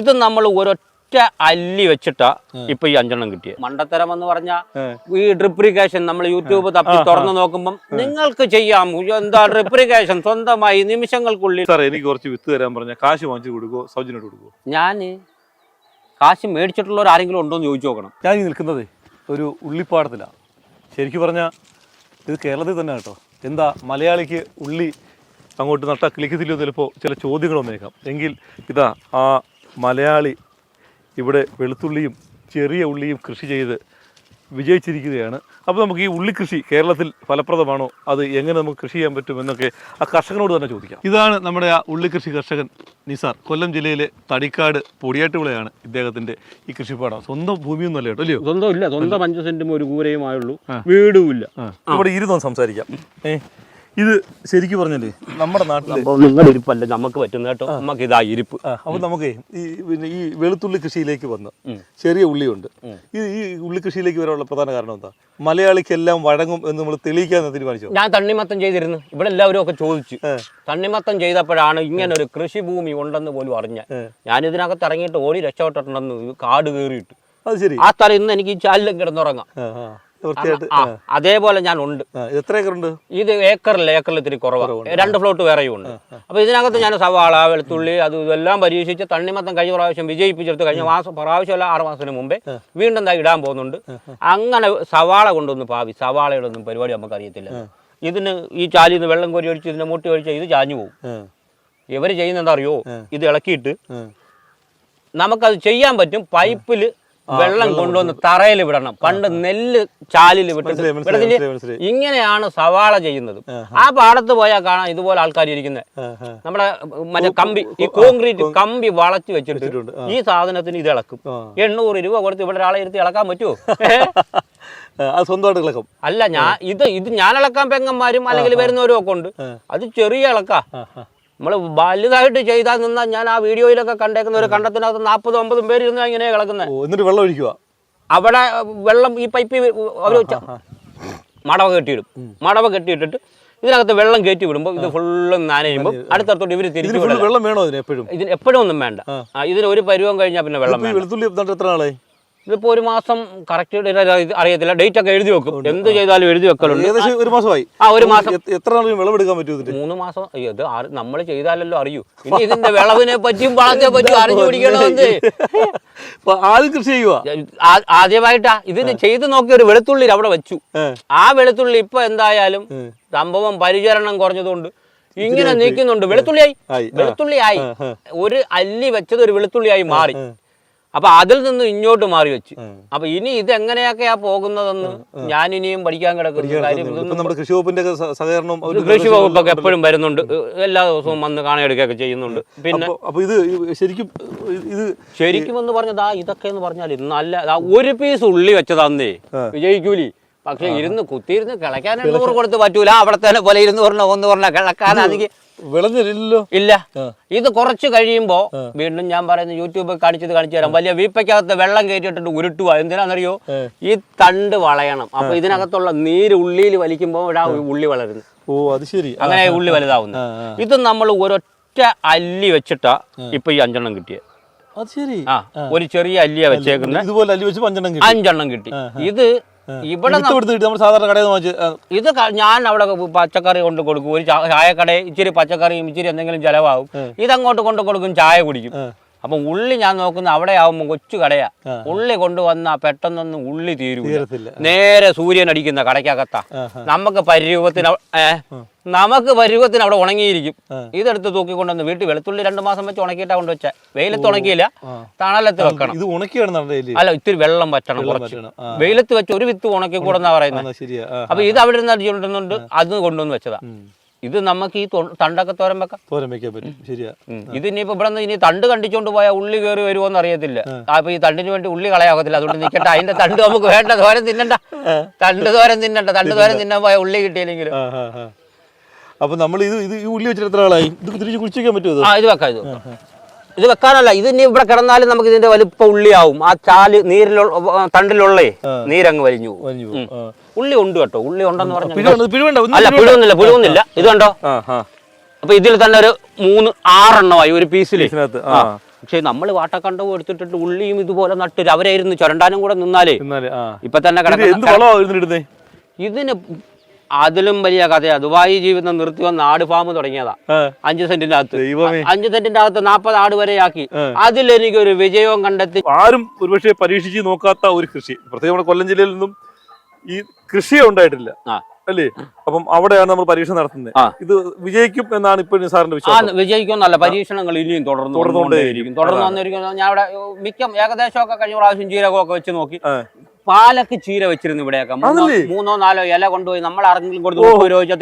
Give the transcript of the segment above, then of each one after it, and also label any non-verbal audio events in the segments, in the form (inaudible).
ഇത് നമ്മൾ ഒരൊറ്റ അല്ലി വെച്ചിട്ടാ ഇപ്പൊ ഈ അഞ്ചെണ്ണം കിട്ടിയത് മണ്ടത്തരം എന്ന് പറഞ്ഞ ഈ ഡ്രിപ്രിക്കേഷൻ നമ്മൾ യൂട്യൂബ് തപ്പി തുറന്നു നോക്കുമ്പോൾ നിങ്ങൾക്ക് ചെയ്യാം. എന്താ ഡ്രിപ്രിക്കേഷൻ? സ്വന്തമായി നിമിഷങ്ങൾക്കുള്ളിൽ. എനിക്ക് കുറച്ച് വിത്ത് തരാൻ പറഞ്ഞ കാശ് വാങ്ങിച്ചു കൊടുക്കോ സൗജന്യമായിട്ട് കൊടുക്കോ ഞാൻ കാശ് മേടിച്ചിട്ടുള്ളവർ ആരെങ്കിലും ഉണ്ടോ എന്ന് ചോദിച്ചു നോക്കണം. ഞാൻ ഈ നിൽക്കുന്നത് ഒരു ഉള്ളിപ്പാടത്തിലാണ് ശരിക്കും പറഞ്ഞാൽ ഇത് കേരളത്തിൽ തന്നെ കേട്ടോ. എന്താ മലയാളിക്ക് ഉള്ളി അങ്ങോട്ട് നട്ട കിളിക്കത്തില്ലോ ചിലപ്പോൾ ചില ചോദ്യങ്ങൾ വന്നേക്കാം. എങ്കിൽ ഇതാ ആ മലയാളി ഇവിടെ വെളുത്തുള്ളിയും ചെറിയ ഉള്ളിയും കൃഷി ചെയ്ത് വിജയിച്ചിരിക്കുകയാണ്. അപ്പോൾ നമുക്ക് ഈ ഉള്ളി കൃഷി കേരളത്തിൽ ഫലപ്രദമാണോ? അത് എങ്ങനെ നമുക്ക് കൃഷി ചെയ്യാൻ പറ്റും എന്നൊക്കെ ആ കർഷകനോട് തന്നെ ചോദിക്കാം. ഇതാണ് നമ്മുടെ ആ ഉള്ളി കൃഷി കർഷകൻ നിസാർ. കൊല്ലം ജില്ലയിലെ തടിക്കാട് പൊടിയാട്ടുവിളയാണ് ഇദ്ദേഹത്തിന്റെ ഈ കൃഷിപ്പാടം സ്വന്തം ഭൂമിയൊന്നും അല്ല കേട്ടോ അല്ലയോ? സ്വന്തം ഇല്ല സ്വന്തം അഞ്ച് സെന്റും ഒരു കൂരയുമായുള്ളൂ. വീടും ഇല്ല. അവിടെ ഇവിടെ ഇരുന്നോ സംസാരിക്കാം. ഏ? ഇത് ശരിക്കും പറഞ്ഞല്ലേ? നമ്മുടെ നാട്ടിൽ നിങ്ങളുടെ ഇരിപ്പല്ല നമുക്ക് പറ്റുന്ന കേട്ടോ. നമുക്ക് ഇതാ ഇരിപ്പ്. അപ്പൊ നമുക്ക് ഈ പിന്നെ ഈ വെളുത്തുള്ളി കൃഷിയിലേക്ക് വന്ന് ചെറിയ ഉള്ളിയുണ്ട്. ഈ ഈ ഉള്ളി കൃഷിയിലേക്ക് വരാനുള്ള പ്രധാന കാരണം എന്താ? മലയാളിക്ക് എല്ലാം വഴങ്ങും എന്ന് നമ്മൾ തെളിയിക്കാൻ തീരുമാനിച്ചു? ഞാൻ തണ്ണിമത്തം ചെയ്തിരുന്നു. ഇവിടെ എല്ലാവരും ഒക്കെ ചോദിച്ചു. തണ്ണിമത്തം ചെയ്തപ്പോഴാണ് ഇങ്ങനെ ഒരു കൃഷിഭൂമി ഉണ്ടെന്ന് പോലും അറിഞ്ഞ ഞാൻ ഇതിനകത്ത് ഇറങ്ങിയിട്ട് ഓടി രക്ഷപ്പെട്ടിട്ടുണ്ടെന്ന് കാട് കയറിയിട്ട്. അത് ശരി. ആ സ്ഥലം ഇന്ന് എനിക്ക് ഈ ചാലിലും കിടന്നുറങ്ങാം. അതേപോലെ ഞാൻ ഉണ്ട്. ആ, ഇത് ഇത് ഏക്കറിൽ ഏക്കറിൽ ഇത്തിരി കുറവാണ് രണ്ട് ഫ്ലോട്ട് വേറെയും ഉണ്ട്. അപ്പൊ ഇതിനകത്ത് ഞാൻ സവാള വെളുത്തുള്ളി അത് ഇതെല്ലാം പരീക്ഷിച്ച് തണ്ണിമത്തം കഴിഞ്ഞ പ്രാവശ്യം വിജയിപ്പിച്ചെടുത്ത് കഴിഞ്ഞ മാസം പ്രാവശ്യമല്ല ആറ് മാസത്തിന് മുമ്പേ വീണ്ടും എന്താ ഇടാൻ പോകുന്നുണ്ട്. അങ്ങനെ സവാള കൊണ്ടൊന്നും പാവി. സവാളയുടെ ഒന്നും പരിപാടി നമുക്ക് അറിയത്തില്ല ഇതിന് ഈ ചാലിൽ നിന്ന് വെള്ളം കോരി ഒഴിച്ച് ഇതിന്റെ മുട്ടി ഒഴിച്ച് ഇത് ചാഞ്ഞു പോകും ഇവർ ഇവർ ചെയ്യുന്നത് എന്താ അറിയോ? ഇത് ഇളക്കിയിട്ട്. നമുക്കത് ചെയ്യാൻ പറ്റും. പൈപ്പിൽ വെള്ളം കൊണ്ടുവന്ന് തറയിൽ വിടണം. പണ്ട് നെല്ല് ചാലിൽ വിട്ടിട്ട്. ഇങ്ങനെയാണ് സവാള ചെയ്യുന്നത്. ആ പാടത്ത് പോയാൽ കാണാം ഇതുപോലെ ആൾക്കാർ ഇരിക്കുന്നത്. നമ്മുടെ മറ്റേ കമ്പി ഈ കോൺക്രീറ്റ് കമ്പി വളച്ചു വെച്ചിട്ടുണ്ട്, ഈ സാധനത്തിന് ഇത് ഇളക്കും. എണ്ണൂറ് രൂപ കൊടുത്ത് ഇവിടെ ഒരാളെ ഇരുത്തി ഇളക്കാൻ പറ്റുമോ (laughs) അത് സ്വന്തമായിട്ട് ഇളക്കും. അല്ല ഞാൻ ഇത് ഇത് ഞാൻ ഇളക്കാൻ പെങ്ങന്മാരും അല്ലെങ്കിൽ വരുന്നവരും ഒക്കെ ഉണ്ട്. അത് ചെറിയ ഇളക്കാ. നമ്മൾ വലുതായിട്ട് ചെയ്താൽ നിന്നാൽ ഞാൻ ആ വീഡിയോയിലൊക്കെ കണ്ടേക്കുന്ന ഒരു കണ്ടത്തിനകത്ത് നാൽപ്പതും അമ്പതും പേര് ഇരുന്ന് ഇങ്ങനെ കിടക്കുന്നത്. എന്നിട്ട് വെള്ളം ഒഴിക്കുക അവിടെ വെള്ളം ഈ പൈപ്പ് അവർ മടവ കെട്ടിയിടും. മടവ കെട്ടിയിട്ടിട്ട് ഇതിനകത്ത് വെള്ളം കയറ്റി വിടുമ്പോൾ ഇത് ഫുള്ളും നനയുമ്പോൾ അടുത്തടുത്തോട്ട് ഇവർ ഇതിന് തിരിച്ചു വെള്ളം വേണോ ഇതിന് എപ്പോഴും? ഇതിന് എപ്പോഴും ഒന്നും വേണ്ട. ഇതിന് ഒരു പരുവം കഴിഞ്ഞാൽ പിന്നെ വെള്ളം വേണം വെളുത്തുള്ളി എത്ര നാളായി? ഇതിപ്പോ ഒരു മാസം കറക്റ്റ് അറിയത്തില്ല. ഡേറ്റ് ഒക്കെ എഴുതി വെക്കും. എന്ത് ചെയ്താലും എഴുതി വെക്കലുണ്ട്. ഏകദേശം ഒരു മാസമായി. ആ ഒരു മാസം. എത്ര നാളും വിളവെടുക്കാൻ പറ്റും മൂന്ന് മാസം. അയ്യോ ഇത് നമ്മൾ ചെയ്താലല്ലോ അറിയൂ. ഇനി ഇതിന്റെ വിളവിനെ പറ്റിയും (laughs) വളത്തെ പറ്റിയും അറിഞ്ഞു പിടിക്കണമെന്ന് ആദ്യം കൃഷി ചെയ്യുക ആദ്യമായിട്ടാ. ഇതിന് ചെയ്ത് നോക്കിയ ഒരു വെളുത്തുള്ളി അവിടെ വെച്ചു. ആ. വെളുത്തുള്ളി ഇപ്പൊ എന്തായാലും സംഭവം പരിചരണം കുറഞ്ഞതുകൊണ്ട് ഇങ്ങനെ നീക്കുന്നുണ്ട് വെളുത്തുള്ളിയായി. വെളുത്തുള്ളിയായി. ഒരു അല്ലി വെച്ചത് ഒരു വെളുത്തുള്ളിയായി മാറി. അപ്പൊ അതിൽ നിന്ന് ഇങ്ങോട്ട് മാറി വെച്ചു. അപ്പൊ ഇനി ഇത് എങ്ങനെയൊക്കെയാ പോകുന്നതെന്ന് ഞാൻ ഇനിയും പഠിക്കാൻ കിടക്കുന്നു കൃഷി വകുപ്പിന്റെ ഒക്കെ സഹകരണം കൃഷി വകുപ്പൊക്കെ എപ്പോഴും വരുന്നുണ്ട്. എല്ലാ ദിവസവും വന്ന് കാണാനെടുക്കുകയൊക്കെ ചെയ്യുന്നുണ്ട്. പിന്നെ അപ്പൊ- ഇത് ശരിക്കും ഇത് ശരിക്കും എന്ന് പറഞ്ഞതാ ഇതൊക്കെ എന്ന് പറഞ്ഞാൽ നല്ല അല്ല ഒരു പീസ് ഉള്ളി വെച്ചതാന്നേ. വിജയിക്കൂലി. പക്ഷെ ഇരുന്ന് കുത്തിയിരുന്ന് കിളക്കാൻ എണ്ണൂറ് കൊടുത്ത് പറ്റൂല. അവിടെ തന്നെ പോലെ ഇരുന്നൂറിനോ ഒന്ന് പറഞ്ഞ കിളക്കാനാണെങ്കിൽ വിളഞ്ഞില്ലല്ലോ ഇല്ല. ഇത് കുറച്ച് കഴിയുമ്പോ വീണ്ടും ഞാൻ പറയുന്ന യൂട്യൂബ് കാണിച്ചത് കാണിച്ചു തരാം. വലിയ വീപ്പയ്ക്കകത്ത് വെള്ളം കയറ്റിയിട്ടുണ്ട് ഉരുട്ടുക എന്തിനാണെന്നറിയോ? ഈ തണ്ട് വളയണം. അപ്പൊ ഇതിനകത്തുള്ള നീര് ഉള്ളിയിൽ വലിക്കുമ്പോൾ ഉള്ളി വളരുന്നു. ഓ അത് ശരി. അങ്ങനെ ഉള്ളി വലുതാവുന്നു. ഇത് നമ്മൾ ഒരൊറ്റ അല്ലി വെച്ചിട്ടാ ഇപ്പൊ ഈ അഞ്ചെണ്ണം കിട്ടിയത് അത് ശരി. ആ ഒരു ചെറിയ അല്ലിയ വെച്ചേക്കുന്ന. ഇതുപോലെ അല്ലി വെച്ച് അഞ്ചെണ്ണം കിട്ടി. ഇത് ഇവിടെ സാധാരണ കടയിൽ ഇത് ഞാൻ അവിടെ പച്ചക്കറി കൊണ്ട് കൊടുക്കും. ഒരു ചായക്കടയിൽ ചായക്കട ഇച്ചിരി പച്ചക്കറിയും ഇച്ചിരി എന്തെങ്കിലും ചെലവാകും. ഇതങ്ങോട്ട് കൊണ്ട് കൊടുക്കും ചായ കുടിക്കും. അപ്പം ഉള്ളി ഞാൻ നോക്കുന്ന അവിടെ ആവുമ്പോൾ കൊച്ചു കടയാ. ഉള്ളി കൊണ്ടുവന്ന പെട്ടെന്നൊന്നും ഉള്ളി തീരൂല. നേരെ സൂര്യൻ അടിക്കുന്ന കടയ്ക്കകത്താ. നമുക്ക് പരിരൂപത്തിന് നമുക്ക് പരുവത്തിന് അവിടെ ഉണങ്ങിയിരിക്കും. ഇതെടുത്ത് തൂക്കിക്കൊണ്ടുവന്ന് വീട്ടിൽ വെളുത്തുള്ളി രണ്ട് മാസം വെച്ച് ഉണക്കിയിട്ടാ കൊണ്ടുവച്ച. വെയിലത്ത് ഉണക്കിയില്ല. തണലത്ത് വെക്കണം. ഇത് അല്ല ഇത്തിരി വെള്ളം പറ്റണം കുറച്ച്. വെയിലത്ത് വെച്ച് ഒരു വിത്ത് ഉണക്കി കൂടെന്നാ പറയുന്നത് അപ്പൊ ഇത് അവിടെ നിന്ന് അടിച്ചുകൊണ്ടുണ്ട് അത് കൊണ്ടുവന്ന് വെച്ചതാ. ഇത് നമുക്ക് ഈ തണ്ടൊക്കെ തോരൻ വെക്കാം. തോരൻ വെക്കാൻ പറ്റും. ശരിയാ. ഇത് ഇനിയിപ്പോ ഇവിടെ ഇനി തണ്ട് കണ്ടിച്ചോണ്ട് പോയാൽ ഉള്ളി കയറി വരുമോന്ന് അറിയത്തില്ല. അപ്പൊ ഈ തണ്ടിന് വേണ്ടി ഉള്ളി കളയാകത്തില്ല. അതുകൊണ്ട് നിൽക്കട്ടെ അതിന്റെ തണ്ട് നമുക്ക് വേണ്ട. തോരൻ തിന്നണ്ട. തണ്ട് തോരൻ തിന്നണ്ട. തണ്ട് തോരൻ തിന്നാൻ പോയാൽ ഉള്ളി കിട്ടിയില്ലെങ്കിലും. അപ്പൊ നമ്മൾ ഇത് ഇത് ഈ ഉള്ളി വെച്ചിട്ട് എത്ര ആളായി ഇത് തിരിച്ച് കുഴിച്ചിരിക്കാൻ പറ്റുമോ? ആ ഇത് വെക്കാം ഇത് ഇത് വെക്കാനല്ല. ഇത് ഇനി ഇവിടെ കിടന്നാലും നമുക്ക് ഇതിന്റെ വലിപ്പം ഉള്ളിയാവും. ആ ചാൽ നീരിലുള്ള തണ്ടിലുള്ളേ നീരങ്ങ് വലിഞ്ഞു പോകും. ഉള്ളി ഉണ്ട് കേട്ടോ. ഉള്ളി ഉണ്ടെന്ന് ഒന്നും അല്ല പുഴുവൊന്നുമില്ല പുഴുവൊന്നുമില്ല. ഇത് കണ്ടോ? അപ്പൊ ഇതിൽ തന്നെ ഒരു മൂന്ന് ആറെണ്ണമായി ഒരു പീസിൽ പക്ഷെ നമ്മൾ വാട്ടക്കണ്ടവും എടുത്തിട്ടിട്ട് ഉള്ളിയും ഇതുപോലെ നട്ടൊരു അവരായിരുന്നു ചുരണ്ടാനും കൂടെ നിന്നാലേ. ഇപ്പൊ തന്നെ ഇത് എന്ത് കിടക്കുന്ന വളമാണ് ഇതിനിടുന്നേ ഇതിന് അതിലും വലിയ കഥയാ. ദുബായി ജീവിതം നിർത്തി വന്ന ആട് ഫാം തുടങ്ങിയതാ. അഞ്ചു സെന്റിന്റെ അകത്ത് അഞ്ച് സെന്റിന്റെ അകത്ത് നാപ്പത് ആട് വരെ ആക്കി. അതിലെനിക്ക് ഒരു വിജയവും കണ്ടെത്തി ആരും ഒരുപക്ഷെ പരീക്ഷിച്ച് നോക്കാത്ത ഒരു കൃഷി. പ്രത്യേകം നമ്മുടെ കൊല്ലം ജില്ലയിൽ നിന്നും ഈ കൃഷിയെ ഉണ്ടായിട്ടില്ല. അല്ലേ? അപ്പം അവിടെയാണ് നമ്മൾ പരീക്ഷണം നടത്തുന്നത്. ഇത് വിജയിക്കും എന്നാണ് ഇപ്പൊ സാറിന്റെ വിശ്വാസം. വിജയിക്കുമെന്നല്ല പരീക്ഷണങ്ങൾ ഇനിയും തുടർന്നു തുടർന്നുകൊണ്ടേയിരിക്കും. തുടർന്ന് വന്നിരിക്കുന്നത് ഞാൻ അവിടെ മിക്ക ഏകദേശമൊക്കെ കഴിഞ്ഞ പ്രാവശ്യം ജീരകമൊക്കെ വെച്ച് നോക്കി. പാലക്ക് ചീര വെച്ചിരുന്നു ഇവിടെയൊക്കെ. മൂന്നോ നാലോ ഇല കൊണ്ടുപോയി നമ്മൾ ആരെങ്കിലും കൊടുത്ത്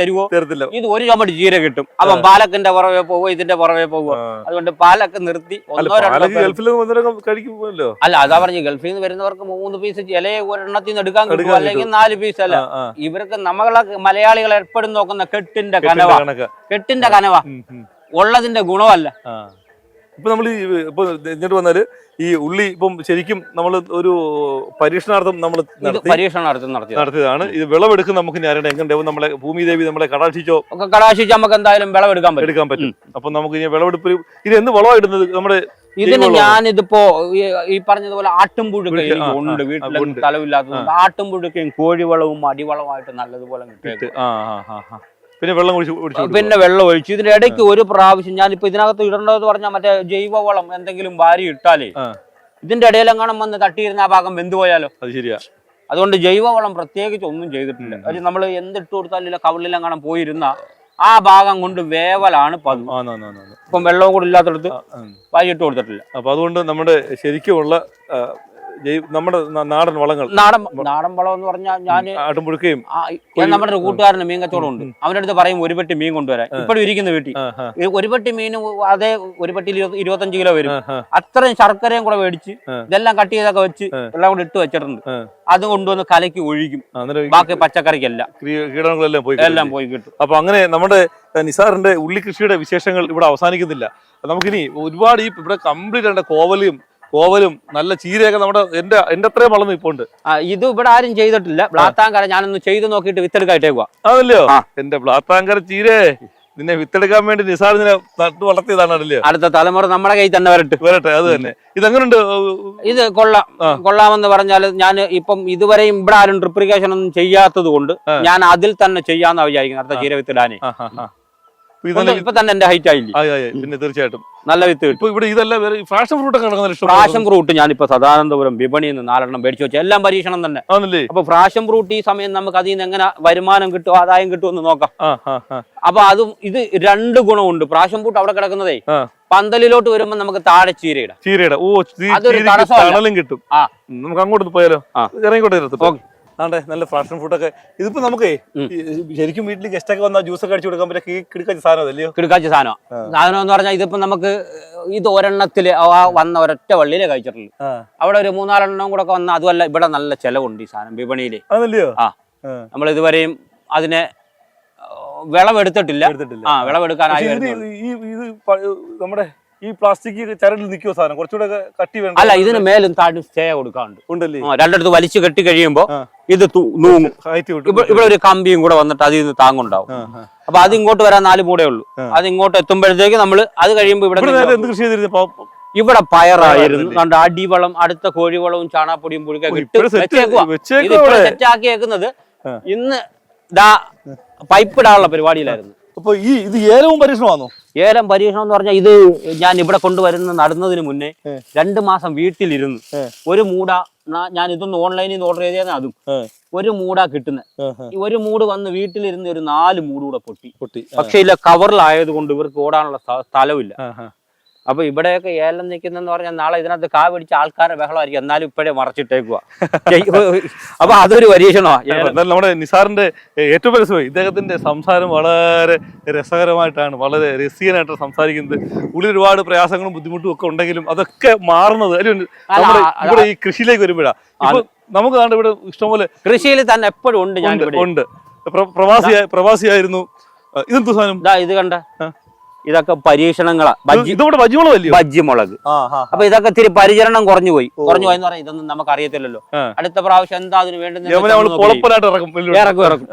തരുവോ? തരത്തില്ല. ഇത് ഒരു ചമ്മടി ചീര കിട്ടും. അപ്പം പാലക്കിന്റെ പുറവെ പോവോ ഇതിന്റെ പുറവെ പോവോ അതുകൊണ്ട് പാലക്ക് നിർത്തി അല്ല ഒന്നോ രണ്ടോ കഴിക്കുമല്ലോ അല്ല അതാ പറഞ്ഞു ഗൾഫിൽ നിന്ന് വരുന്നവർക്ക് മൂന്ന് പീസ് ഇലയെ ഒരെണ്ണത്തിൽ നിന്ന് എടുക്കാൻ കിട്ടും അല്ലെങ്കിൽ നാല് പീസ് അല്ല. ഇവർക്ക് നമ്മളെ മലയാളികൾ എപ്പോഴും നോക്കുന്ന കെട്ടിന്റെ കനവ. കെട്ടിന്റെ കനവ. ഉള്ളതിന്റെ ഗുണമല്ല. ഇപ്പൊ നമ്മൾ ഈ ഇപ്പൊ എന്നിട്ട് വന്നാൽ ഈ ഉള്ളി ഇപ്പം ശരിക്കും നമ്മൾ ഒരു പരീക്ഷണാർത്ഥം നമ്മൾ പരീക്ഷണാർത്ഥം നടത്തി പരീക്ഷണം നടത്തി നടത്തിയത് നടത്തിയതാണ്. ഇത് വിളവെടുക്കുന്ന നമുക്ക് ഇനി എങ്ങനെയാവും എങ്ങനെ നമ്മളെ ഭൂമി ദേവി നമ്മളെ കടാക്ഷിച്ചോ? ഒക്കെ കടാശിച്ച് നമുക്ക് എന്തായാലും വിളവെടുക്കാൻ പറ്റും. എടുക്കാൻ പറ്റും. അപ്പൊ നമുക്ക് ഇനി വിളവെടുപ്പ് ഇത് എന്ത് ഇടുന്നത്? നമ്മുടെ ഇതിന്. ഞാനിതിപ്പോ ഈ- പറഞ്ഞതുപോലെ ആട്ടുംപുഴുക്ക പുഴുക്ക, എനിക്ക് ആ, ഉണ്ട് വീട്ടിലെ. സ്ഥലമില്ലാത്തതുകൊണ്ട് ആട്ടുംപുഴുക്കയും കോഴിവളവും അടിവളവുമായിട്ട് നല്ലതുപോലെ കിട്ടും. പിന്നെ വെള്ളം ഒഴിച്ച് പിന്നെ വെള്ളം ഒഴിച്ചു. ഇതിന്റെ ഇടയ്ക്ക് ഒരു പ്രാവശ്യം ഞാൻ ഞാനിപ്പോ ഇതിനകത്ത് ഇടേണ്ടതെന്ന് പറഞ്ഞാൽ മറ്റേ ജൈവവളം എന്തെങ്കിലും വാരി ഇട്ടാലേ. ഇതിന്റെ ഇടയിലെങ്ങാനും വന്ന് തട്ടിയിരുന്ന ആ ഭാഗം വെന്തുപോയാലോ അത് ശരിയാ. അതുകൊണ്ട് ജൈവവളം പ്രത്യേകിച്ച് ഒന്നും ചെയ്തിട്ടില്ല. അത് നമ്മൾ എന്തിട്ട് കൊടുത്താലും ഇല്ല കവിളിലെങ്ങാനും പോയിരുന്ന ആ ഭാഗം കൊണ്ട് വേവലാണ്. ഇപ്പം വെള്ളവും കൂടി ഇല്ലാത്തടത്ത് വായിട്ട് വാരിയിട്ട് കൊടുത്തിട്ടില്ല. അപ്പൊ അതുകൊണ്ട് നമ്മുടെ ശരിക്കുമുള്ള നമ്മുടെ നാടൻ വളങ്ങൾ. നാടൻ നാടൻ വളം എന്ന് പറഞ്ഞാൽ ഞാൻ ആട്ടുമ്പുഴുക്കയും നമ്മുടെ ഒരു കൂട്ടുകാരന് മീൻ കച്ചവടം ഉണ്ട് അവന്റെ അടുത്ത് പറയും ഒരു പെട്ടി മീൻ കൊണ്ടുവരാൻ. ഇപ്പോഴും ഇരിക്കുന്ന വീട്ടിൽ. ഒരു പെട്ടി മീൻ അതേ ഒരു പെട്ടിയിൽ ഇരുപത്തി- ഇരുപത്തഞ്ച് കിലോ വരും. അത്രയും ശർക്കരയും കൂടെ മേടിച്ച്. ഇതെല്ലാം കട്ട് ചെയ്തൊക്കെ വെച്ച് എല്ലാം കൂടെ ഇട്ട് വെച്ചിട്ടുണ്ട്. അത് കൊണ്ടുവന്ന് കലക്കി ഒഴിക്കും. ബാക്കി പച്ചക്കറിക്കല്ല. കീടങ്ങളെല്ലാം പോയി എല്ലാം പോയി കിട്ടും. അപ്പൊ അങ്ങനെ നമ്മുടെ നിസാറിന്റെ ഉള്ളി കൃഷിയുടെ വിശേഷങ്ങൾ ഇവിടെ അവസാനിക്കുന്നില്ല. നമുക്കിനി ഒരുപാട് ഈ ഇവിടെ കംപ്ലീറ്റ് ആയിട്ട് കോവലും കോവലും നല്ല ചീരയൊക്കെ നമ്മുടെ എന്റെ എന്റെ അത്രയും വളർന്നു ഇപ്പൊ ഉണ്ട് ഇത് ഇവിടെ ആരും ചെയ്തിട്ടില്ല. ബ്ലാത്താങ്കര ഞാനൊന്ന് ചെയ്ത് നോക്കിയിട്ട് വിത്തെടുക്കായിട്ടേക്കുക അതല്ലയോ ആ. എന്റെ ബ്ലാത്താങ്കര ചീരേ നിന്നെ വിത്തെടുക്കാൻ വേണ്ടി നിസാർ നിന്നെ നട്ടു വളർത്തിയതാണല്ലോ അടുത്ത തലമുറ നമ്മുടെ കയ്യിൽ തന്നെ വരട്ടെ. വരട്ടെ അത് തന്നെ. ഇതെങ്ങനുണ്ട്? ഇത് കൊള്ളാം. കൊള്ളാമെന്ന് പറഞ്ഞാൽ ഞാൻ ഇപ്പം ഇതുവരെയും ഇവിടെ ആരും ട്രിപ്രിക്കേഷൻ ഒന്നും ചെയ്യാത്തത് കൊണ്ട് ഞാൻ അതിൽ തന്നെ ചെയ്യാന്നാ വിചാരിക്കുന്നത് അടുത്ത ചീര വിത്തിടാനേ. ഇപ്പൊ തന്നെ എന്റെ ഹൈറ്റ് ആയില്ലേ? ആയി, ആയി, ആയി. പിന്നെ തീർച്ചയായിട്ടും. നല്ല വിത്ത് കിട്ടും. ഇവിടെ ഇതല്ല ഫാഷൻ ഫ്രൂട്ട് ഒക്കെ ഫ്രാഷൻ ഫ്രൂട്ട് ഞാനിപ്പോ സദാനന്ദപുരം വിപണിയിൽ നിന്ന് നാലെണ്ണം മേടിച്ചു വെച്ചു എല്ലാം പരീക്ഷണം തന്നെ. അപ്പൊ ഫ്രാഷൻ ഫ്രൂട്ട് ഈ സമയം നമുക്ക് അതിൽ നിന്ന് എങ്ങനെ വരുമാനം കിട്ടും ആദായം കിട്ടും എന്ന് നോക്കാം. അപ്പൊ അതും ഇത് രണ്ട് ഗുണമുണ്ട്. ഫ്രാഷൻ ഫ്രൂട്ട് അവിടെ കിടക്കുന്നതേ. പന്തലിലോട്ട് വരുമ്പോ നമുക്ക് താഴെ ചീരയിടാം. ചീരയുടെ. ഓ അതൊരു തടസ്സം കിട്ടും. നമുക്ക് അങ്ങോട്ട് പോയാലോ? ഇറങ്ങിക്കോട്ടെ. ഓക്കേ. ആണ്ടെ നല്ല ഫ്രഷൻ ഫുഡൊക്കെ ഇതിപ്പോ നമുക്ക് ശരിക്കും വീട്ടിൽ ഗസ്റ്റ് ഒക്കെ വന്നാൽ ജ്യൂസ് ഒക്കെ അടിച്ചു കൊടുക്കാൻ പറ്റിയ കിടക്കാച്ച സാധനം അല്ലയോ കിടക്കാച്ച സാധനം. സാധനം എന്ന് പറഞ്ഞാൽ ഇതിപ്പോ നമുക്ക് ഇത് ഒരെണ്ണത്തിൽ ആ വന്ന ഒരൊറ്റ വള്ളിയിലേ കഴിച്ചിട്ടുള്ളൂ. അവിടെ ഒരു മൂന്നാലെണ്ണം കൂടെ ഒക്കെ വന്ന അതുമല്ല ഇവിടെ നല്ല ചെലവുണ്ട് ഈ സാധനം വിപണിയിൽ. അതല്ലയോ? ആ. നമ്മൾ ഇതുവരെയും അതിനെ വിളവെടുത്തിട്ടില്ല. ആ വിളവെടുക്കാനായി നമ്മുടെ ഈ പ്ലാസ്റ്റിക് ചരടിൽ നിൽക്കുമോ സാധനം കുറച്ചുകൂടെ കട്ടി വേണം അല്ല ഇതിന് മേലും താഴും സ്റ്റേ കൊടുക്കാറുണ്ട്. ഉണ്ടല്ലേ? രണ്ടിടത്ത് വലിച്ചു കെട്ടി കഴിയുമ്പോ ആ. ഇത് നൂങ്ങും. ഇവിടെ ഒരു കമ്പിയും കൂടെ വന്നിട്ട് അതിൽ നിന്ന് താങ്ങുണ്ടാവും. അപ്പൊ അത് ഇങ്ങോട്ട് വരാൻ നാല് മൂടേ ഉള്ളൂ. അത് ഇങ്ങോട്ട് എത്തുമ്പോഴത്തേക്ക് നമ്മൾ അത് കഴിയുമ്പോൾ ഇവിടെ ഇവിടെ പയറായിരുന്നു? കണ്ട? അടിവളം അടുത്ത കോഴിവളവും ചാണാപ്പൊടിയും പുഴുക്കെ ഓ, ഇട്ട് ഇപ്പഴ് set വെച്ചേക്കുവാ. വെച്ചേക്കുവാ ഇത് ഇവിടെ. സെറ്റ് ആക്കിയേക്കുന്നത് ആ. ഇന്ന് ദാ പൈപ്പ് ഇടാനുള്ള പരിപാടിയിലായിരുന്നു. അപ്പൊ ഈ ഇത് ഏലവും പരീക്ഷണമാണോ ഏലം പരീക്ഷണം എന്ന് പറഞ്ഞാൽ ഇത് ഞാൻ ഇവിടെ കൊണ്ടുവരുന്ന നടുന്നതിന് മുന്നേ രണ്ടു മാസം വീട്ടിലിരുന്ന് ഒരു മൂട ഞാൻ ഇതൊന്ന് ഓൺലൈനിൽ നിന്ന് ഓർഡർ ചെയ്തതാണ് അതും ഒരു മൂടാ കിട്ടുന്നത് ഒരു മൂട് വന്ന് വീട്ടിലിരുന്ന് ഒരു നാല് മൂട് കൂടെ പൊട്ടി. പൊട്ടി പക്ഷെ ഇല്ല കവറിലായത് കൊണ്ട് ഇവർക്ക് ഓടാനുള്ള സ്ഥലവും സ്ഥലമില്ല അപ്പൊ ഇവിടെയൊക്കെ ഏലം നിൽക്കുന്നെന്ന് പറഞ്ഞാൽ നാളെ ഇതിനകത്ത് കാ പിടിച്ച ആൾക്കാരുടെ ബഹളമായിരിക്കും. എന്നാലും ഇപ്പോഴേ മറച്ചിട്ടേക്കുക (laughs) അപ്പൊ അതൊരു പരീക്ഷണമാണ് നമ്മുടെ നിസാറിന്റെ ഏറ്റവും രസമായി ഇദ്ദേഹത്തിന്റെ സംസാരം വളരെ രസകരമായിട്ടാണ് വളരെ രസീയനായിട്ട് സംസാരിക്കുന്നത്. ഉള്ളിൽ ഒരുപാട് പ്രയാസങ്ങളും ബുദ്ധിമുട്ടും ഒക്കെ ഉണ്ടെങ്കിലും അതൊക്കെ മാറുന്നത്. അല്ലേ നമ്മുടെ അല്ല, ഇവിടെ ഈ കൃഷിയിലേക്ക് വരുമ്പോഴാണ് നമുക്ക് കാണാൻ ഇവിടെ ഇഷ്ടംപോലെ കൃഷിയിൽ തന്നെ എപ്പോഴും ഉണ്ട് ഞാൻ ഉണ്ട്, പ്രവാസിയായിരുന്നു. ഇതെന്തു സാധനം? ഇത് കണ്ട. ഇതൊക്കെ പരീക്ഷണങ്ങളാണ് ബജ്ജിമുളക്. അപ്പൊ ഇതൊക്കെ ഇത്തിരി പരിചരണം കുറഞ്ഞു പോയി. കുറഞ്ഞു പോയെന്ന് പറഞ്ഞാൽ ഇതൊന്നും നമുക്ക് അറിയത്തില്ലല്ലോ അടുത്ത പ്രാവശ്യം എന്താ അതിന് വേണ്ടുന്ന ഇറക്കും. ഇറക്കും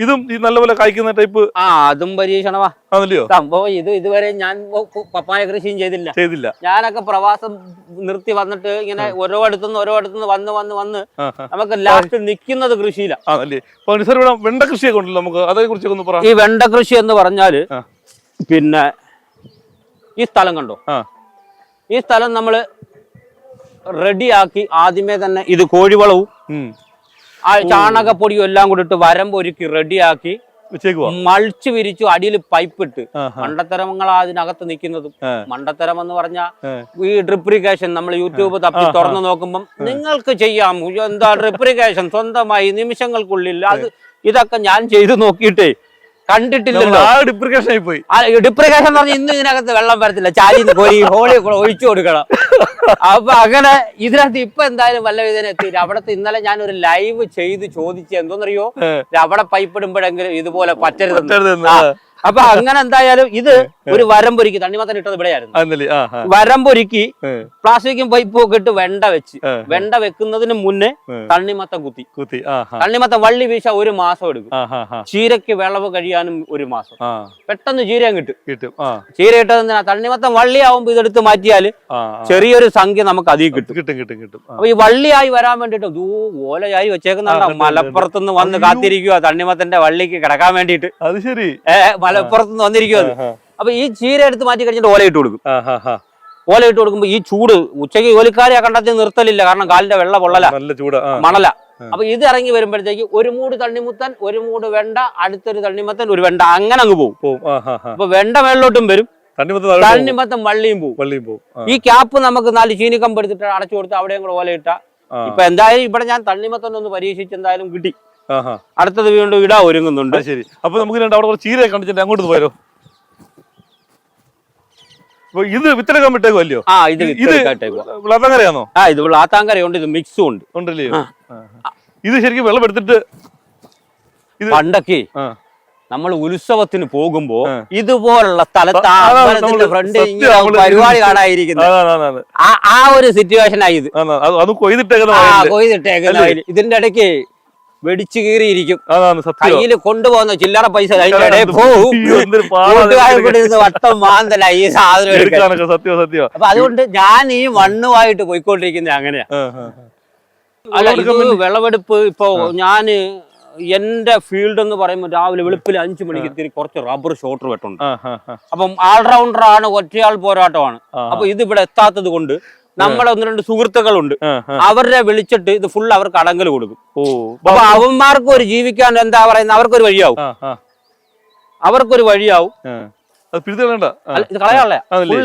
ഇതും ഈ നല്ലപോലെ കായ്ക്കുന്ന ടൈപ്പ് ആ അതും പരീക്ഷണമാ ആണല്ലയോ? സംഭവം ഇത് ഇതുവരെ ഞാൻ പപ്പായ കൃഷിയും ചെയ്തില്ല. ചെയ്തില്ല. ഞാനൊക്കെ പ്രവാസം നിർത്തി വന്നിട്ട് ഇങ്ങനെ ഓരോ അടുത്തുനിന്ന് ഓരോ അടുത്തുനിന്ന് വന്ന് വന്ന് വന്ന്. നമുക്ക് ലാസ്റ്റ് നിൽക്കുന്നത് കൃഷിയിലാണ് വെണ്ട കൃഷിയൊക്കെ ഉണ്ടല്ലോ നമുക്ക്. അതേ കുറിച്ചൊക്കെ ഒന്ന് പറ. ഈ വെണ്ട കൃഷി എന്ന് പറഞ്ഞാൽ പിന്നെ ഈ സ്ഥലം കണ്ടോ? ഈ സ്ഥലം നമ്മൾ റെഡിയാക്കി ആദ്യമേ തന്നെ ഇത് കോഴിവളവും ആ ചാണകപ്പൊടിയും എല്ലാം കൂടി ഇട്ട് വരമ്പ് ഒരുക്കി റെഡിയാക്കി മൾച്ച് വിരിച്ചു അടിയിൽ പൈപ്പ് ഇട്ട് മണ്ടത്തരമങ്ങൾ. മണ്ടത്തരങ്ങളാ അതിനകത്ത് നിൽക്കുന്നതും. മണ്ടത്തരം എന്ന് പറഞ്ഞാൽ. ഈ ഡ്രിപ്രിക്കേഷൻ നമ്മൾ യൂട്യൂബ് തപ്പി തുറന്നു നോക്കുമ്പം നിങ്ങൾക്ക് ചെയ്യാം. എന്താ ഡ്രിപ്രിക്കേഷൻ സ്വന്തമായി നിമിഷങ്ങൾക്കുള്ളിൽ. അത് ഇതൊക്കെ ഞാൻ ചെയ്തു നോക്കിയിട്ടേ കണ്ടിട്ടില്ലല്ലോ. ആ ഡിപ്രിക്കേഷൻ ആയി പോയി. ഡിപ്രിക്കേഷൻ എന്ന് പറഞ്ഞാൽ ഇന്ന് ഇതിനകത്ത് വെള്ളം വരത്തില്ല. ചാരി കോരി ഹോളി ഒഴിച്ചു കൊടുക്കണം. അപ്പൊ അങ്ങനെ ഇതിനകത്ത് ഇപ്പൊ എന്തായാലും വല്ല ഇതിനെ എത്തിയില്ല. അവിടത്തെ ഇന്നലെ ഞാൻ ഒരു ലൈവ് ചെയ്ത് ചോദിച്ചു എന്തോന്നറിയോ? അവിടെ പൈപ്പ് ഇടുമ്പോഴെങ്കിലും ഇതുപോലെ പറ്റരുത്. അപ്പൊ (laughs) അങ്ങനെ എന്തായാലും ഇത് ഒരു വരമ്പൊരുക്കി തണ്ണിമത്തൻ ഇട്ടത് ഇവിടെയായിരുന്നു വരമ്പൊരുക്കി പ്ലാസ്റ്റിക്കും പൈപ്പും ഒക്കെ ഇട്ട് വെണ്ട വെച്ച്. വെണ്ട വെക്കുന്നതിന് മുന്നേ. തണ്ണിമത്തം കുത്തി. കുത്തി തണ്ണിമത്തം വള്ളി വീശ ഒരു മാസം എടുക്കും. ചീരക്ക് വിളവ് കഴിയാനും ഒരു മാസം. പെട്ടെന്ന് ചീര കിട്ടും. കിട്ടും ചീര ഇട്ടത് തണ്ണിമത്തം വള്ളിയാവുമ്പോ ഇതെടുത്ത് മാറ്റിയാൽ. ചെറിയൊരു സംഖ്യ നമുക്ക് അതിൽ കിട്ടും. കിട്ടും കിട്ടും കിട്ടും. അപ്പൊ ഈ വള്ളിയായി വരാൻ വേണ്ടിട്ട് ദൂ ഓലയായി വെച്ചേക്കുന്നുണ്ടോ. മലപ്പുറത്തുനിന്ന് വന്ന്. കാത്തിരിക്കുക തണ്ണിമത്തന്റെ വള്ളിക്ക് കിടക്കാൻ വേണ്ടിട്ട് അത് ശരി. അത് ആ, അപ്പൊ ഈ ചീര എടുത്ത് മാറ്റി കഴിഞ്ഞിട്ട് ഓല ഇട്ട് കൊടുക്കും. ഓല ഇട്ട് കൊടുക്കുമ്പോ ഈ ചൂട് ഉച്ചയ്ക്ക് ജോലിക്കാരെ കണ്ടെത്തി നിർത്തലില്ല. കാരണം കാലിന്റെ വെള്ള പൊള്ളല. നല്ല ചൂട്. മണല. അപ്പൊ ഇത് ഇറങ്ങി വരുമ്പോഴത്തേക്ക് ഒരു മൂട് തണ്ണിമുത്തൻ ഒരു മൂട് വെണ്ട അടുത്തൊരു തണ്ണിമത്തൻ ഒരു വെണ്ട. അങ്ങനെ അങ്ങ് പോകും അപ്പൊ വെണ്ട മേളിലോട്ടും വരും. തണ്ണിമത്തം വള്ളിയും പോകും. വള്ളിയും പോവും. ഈ ക്യാപ്പ് നമുക്ക് നാല് ചീനിക്കമ്പ് എടുത്തിട്ട് അടച്ചു കൊടുത്ത് അവിടെയും കൂടെ ഓല ഇട്ട. ഇപ്പൊ എന്തായാലും ഇവിടെ ഞാൻ തണ്ണിമത്തൻ ഒന്ന് പരീക്ഷിച്ച് എന്തായാലും കിട്ടി. അടുത്തത് വീണ്ടും ഇടാ ഒരുങ്ങുന്നുണ്ട്. ശരി. അപ്പൊ നമുക്ക് രണ്ട് അവിടെ കുറച്ച് ചീരയൊക്കെ കണ്ടിട്ട് അങ്ങോട്ട് പോയാലോ ഇത് വിത്തിലക്കാൻ വിട്ടേക്കോ അല്ലയോ? ആ ഇത് ഇത്. വിളത്തങ്ങരയാണോ ആ ഇത് വിളാത്താങ്കരയുണ്ട് ഇത് മിക്സും ഉണ്ട്. ഉണ്ടല്ലേ. ഇത് ശരിക്കും വെള്ളം എടുത്തിട്ട് പണ്ടൊക്കെ നമ്മൾ ഉത്സവത്തിന് പോകുമ്പോ ഇതുപോലുള്ള സ്ഥലത്ത് അമ്പലത്തിന്റെ ഫ്രണ്ട് പരിപാടി കാണാതിരിക്കുന്നത് ആ ഒരു സിറ്റുവേഷൻ ആയി ഇത്. കൊയ്തിട്ടേക്കുന്ന ഇതിന്റെ ഇടയ്ക്ക് വെടിച്ചു കീറിയിരിക്കും. കയ്യിൽ കൊണ്ടുപോകുന്ന ചില്ലറ പൈസ വട്ടം മാന്തല ഈ സാധനം സത്യം സത്യം. അപ്പൊ അതുകൊണ്ട് ഞാൻ ഈ മണ്ണുമായിട്ട് പോയിക്കൊണ്ടിരിക്കുന്നത് അങ്ങനെയാ. അല്ല ഇത് വിളവെടുപ്പ് ഇപ്പൊ ഞാൻ എന്റെ ഫീൽഡ് എന്ന് പറയുമ്പോൾ രാവിലെ വെളുപ്പിൽ അഞ്ചു മണിക്ക് ഇത്തിരി കുറച്ച് റബ്ബർ ഷോട്ടർ വെട്ടുണ്ട്. അപ്പം ഓൾറൗണ്ടർ ആണ് ഒറ്റയാൾ പോരാട്ടമാണ്. അപ്പൊ ഇത് ഇവിടെ എത്താത്തത് കൊണ്ട് നമ്മളെ ഒന്ന് രണ്ട് സുഹൃത്തുക്കളുണ്ട്. അവരെ വിളിച്ചിട്ട് ഇത് ഫുൾ അവർക്ക് അടങ്കൽ കൊടുക്കും. അപ്പൊ അവന്മാർക്ക് ഒരു ജീവിക്കാൻ എന്താ പറയുന്നത്? അവർക്കൊരു വഴിയാവും. അവർക്കൊരു വഴിയാവും?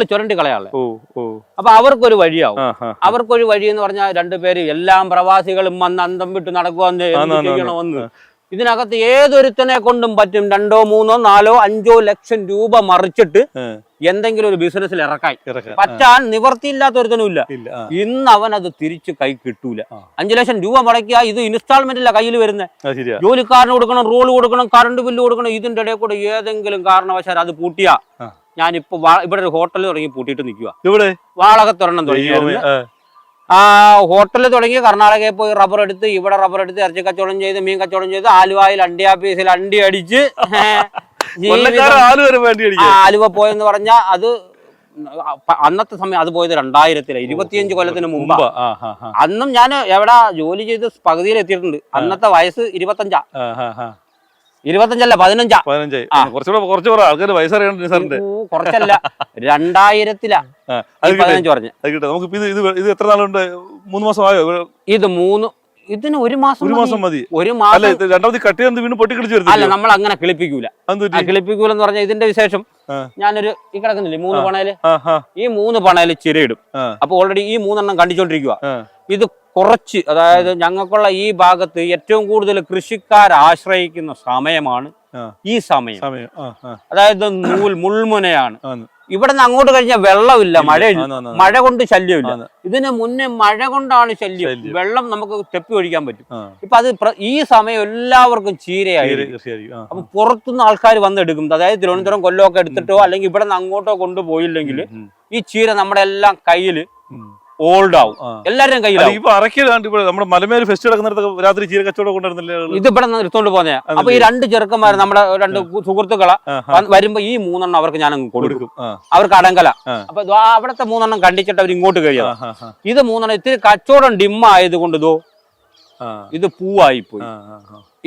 ചുരണ്ടി കളയാളെ അപ്പൊ അവർക്കൊരു വഴിയാവും. അവർക്കൊരു വഴി എന്ന് പറഞ്ഞാൽ രണ്ടുപേര് എല്ലാം പ്രവാസികളും വന്ന് അന്തം വിട്ട് നടക്കുവാന്ന് ചെയ്യണമെന്ന് ഇതിനകത്ത് ഏതൊരുത്തനെ കൊണ്ടും പറ്റും? രണ്ടോ മൂന്നോ നാലോ അഞ്ചോ ലക്ഷം രൂപ മറിച്ചിട്ട് എന്തെങ്കിലും ഒരു ബിസിനസ്സിൽ ഇറക്കാൻ പറ്റാൻ നിവർത്തിയില്ലാത്തൊരുത്തനും ഇല്ല. ഇല്ല ഇന്ന് അവൻ അത് തിരിച്ചു കൈ കിട്ടൂല. അഞ്ചു ലക്ഷം രൂപ മുടക്കിയ ഇത് ഇൻസ്റ്റാൾമെന്റില്ല കയ്യിൽ വരുന്നത് ജോലിക്കാരന് കൊടുക്കണം റോൾ കൊടുക്കണം കറണ്ട് ബില്ല് കൊടുക്കണം ഇതിന്റെ ഇടയിൽ കൂടെ ഏതെങ്കിലും കാരണവശാൽ അത് പൂട്ടിയാ. ഞാൻ ഞാനിപ്പോ ഇവിടെ ഒരു ഹോട്ടൽ തുടങ്ങി പൂട്ടിയിട്ട് നിൽക്കുക ഇവിടെ വാളകത്തൊരെണ്ണം തുടങ്ങി ഹോട്ടൽ തുടങ്ങി കർണാടകയിൽ പോയി റബ്ബർ എടുത്ത് ഇവിടെ റബ്ബർ എടുത്ത് ഇറച്ചി കച്ചവടം ചെയ്ത് മീൻ കച്ചവടം ചെയ്ത് ആലുവായിൽ അണ്ടി ആപ്പീസിൽ അണ്ടി അടിച്ച് ആ, ആലുവ പോയെന്ന് പറഞ്ഞ അത് അന്നത്തെ സമയം അത് പോയത് രണ്ടായിരത്തില ഇരുപത്തിയഞ്ച് കൊല്ലത്തിന് മുമ്പ്. ആ ആ ആ അന്നും ഞാൻ എവിടെ ജോലി ചെയ്ത് പകുതിയിൽ എത്തിയിട്ടുണ്ട്. അന്നത്തെ വയസ്സ് ഇരുപത്തഞ്ചാ. ആ, ആ, ആ. ഇരുപത്തഞ്ചല്ല പതിനഞ്ചാ. പതിനഞ്ചായി. ആ. കുറച്ചുകൂടെ കുറച്ച് പറ ആൾക്കാർ വയസ്സറിയണ്ട സാറിന്റെ കുറച്ചല്ല. രണ്ടായിരത്തിലാ. ആ, പതിനഞ്ച് പറഞ്ഞ്. അത് കിട്ടെ. നമുക്ക് ഇത് ഇത് ഇത് എത്ര നാളുണ്ട്? മൂന്ന് മാസം ആയോ? ഇത് മൂന്ന് ഇതിന് ഒരു മാസം ഒരു മാസം മതി. ഒരു മാസം രണ്ടാമത് കട്ട് ചെയ്യാൻ വീണ്ടും പൊട്ടിക്കിടിച്ച് അല്ല നമ്മൾ അങ്ങനെ കിളിപ്പിക്കൂല. കിളിപ്പിക്കൂല എന്ന് പറഞ്ഞാൽ ഇതിന്റെ വിശേഷം. ഞാനൊരു ഈ കിടക്കുന്നില്ലേ? മൂന്ന് പണയിൽ? ഈ മൂന്ന് പണയിൽ ചിരയിടും. അപ്പൊ ഓൾറെഡി ഈ മൂന്നെണ്ണം കണ്ടിച്ചോണ്ടിരിക്കുക ഇത് കുറച്ച് അതായത് ഞങ്ങൾക്കുള്ള ഈ ഭാഗത്ത് ഏറ്റവും കൂടുതൽ കൃഷിക്കാർ ആശ്രയിക്കുന്ന സമയമാണ് ഈ സമയം. അതായത് നൂൽ മുൾമുനയാണ്. ഇവിടെ നിന്ന് അങ്ങോട്ട് കഴിഞ്ഞാൽ വെള്ളമില്ല ആന്ന്. മഴ കൊണ്ട് ശല്യമില്ല. ഇതിന് മുന്നേ മഴ കൊണ്ടാണ് ശല്യം. വെള്ളം നമുക്ക് തെപ്പി ഒഴിക്കാൻ പറ്റും. ഇപ്പൊ അത് ഈ സമയം എല്ലാവർക്കും ചീരയായി അപ്പൊ പുറത്തുനിന്ന് ആൾക്കാർ വന്നെടുക്കും. അതായത് തിരുവനന്തപുരം കൊല്ലമൊക്കെ എടുത്തിട്ടോ അല്ലെങ്കിൽ ഇവിടെ നിന്ന് അങ്ങോട്ടോ കൊണ്ടുപോയില്ലെങ്കിൽ ഈ ചീര നമ്മുടെ എല്ലാം കയ്യിൽ ഉം. ഓൾഡ് ആവും എല്ലാരും എല്ലാവരുടെയും കയ്യിലാവും. ഇപ്പൊ ഇവിടെ നമ്മുടെ മലമേൽ ഫെസ്റ്റ് നടക്കുന്നിടത്ത് രാത്രി ചീര കച്ചവടം കൊണ്ടുവരുന്നില്ലേ ഇത് ഇവിടെ എടുത്തോണ്ട് പോന്നെ. അപ്പൊ ഈ രണ്ട് ചെറുക്കന്മാർ നമ്മുടെ രണ്ട് സുഹൃത്തുക്കള വരുമ്പോ ഈ മൂന്നെണ്ണം അവർക്ക് ഞാൻ കൊടുക്കും. അവർക്ക് അടങ്കല. അപ്പൊ അവിടത്തെ മൂന്നെണ്ണം കണ്ടിച്ചിട്ട് അവർ ഇങ്ങോട്ട് കഴിയാം ഇത് മൂന്നെണ്ണം ഇത്തിരി കച്ചവടം ഡിം ആയതുകൊണ്ട് ഇതോ ഇത് പൂവായി പോയി.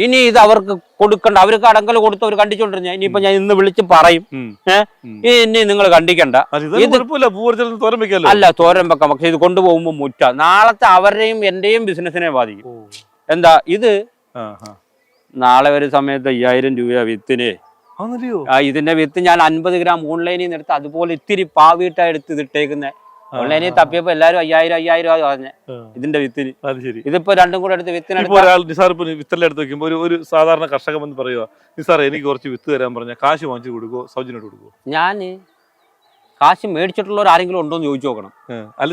ഇനി ഇത് അവർക്ക് കൊടുക്കണ്ട. അവർക്ക് അടങ്കൽ കൊടുത്ത് അവർ കണ്ടിച്ചോണ്ടിരുന്ന. ഇനിയിപ്പോ ഞാൻ ഇന്ന് വിളിച്ച് പറയും. ഇനി നിങ്ങൾ കണ്ടിക്കണ്ട. അല്ല തോരൻ വെക്കാം. പക്ഷെ ഇത് കൊണ്ടുപോകുമ്പോ മുറ്റ. നാളത്തെ അവരുടെയും എന്റെയും ബിസിനസിനെ ബാധിക്കും. എന്താ? ഇത്. നാളെ ഒരു സമയത്ത് അയ്യായിരം രൂപ വിത്തിന്. ഇതിന്റെ വിത്ത് ഞാൻ അൻപത് ഗ്രാം ഓൺലൈനിൽ നിന്ന് എടുത്ത് അതുപോലെ ഇത്തിരി പാവിട്ടാ എടുത്ത് ഇതിട്ടേക്കുന്നത് ഓൺലൈനിൽ തപ്പിയപ്പോ എല്ലാരും അയ്യായിരം അയ്യായിരം രൂപ പറഞ്ഞ. ഇതിന്റെ വിത്തിന്. അത് ശരി. ഇതിപ്പോ രണ്ടും കൂടെ എടുത്ത് വിത്തിന് ഒരാൾ നിസാർ ഇപ്പൊ വിത്തെല്ലാം എടുത്ത് വെക്കുമ്പോ ഒരു ഒരു സാധാരണ കർഷകൻ വന്ന് പറയുക നിസാർ എനിക്ക് കുറച്ച് വിത്ത് തരാൻ പറഞ്ഞ കാശ് വാങ്ങിച്ചു കൊടുക്കുവോ? സൗജന്യമായിട്ട് കൊടുക്കുവോ? ഞാൻ കാശ് മേടിച്ചിട്ടുള്ളവർ ആരെങ്കിലും ഉണ്ടോ എന്ന് ചോദിച്ചു നോക്കണം. അല്ല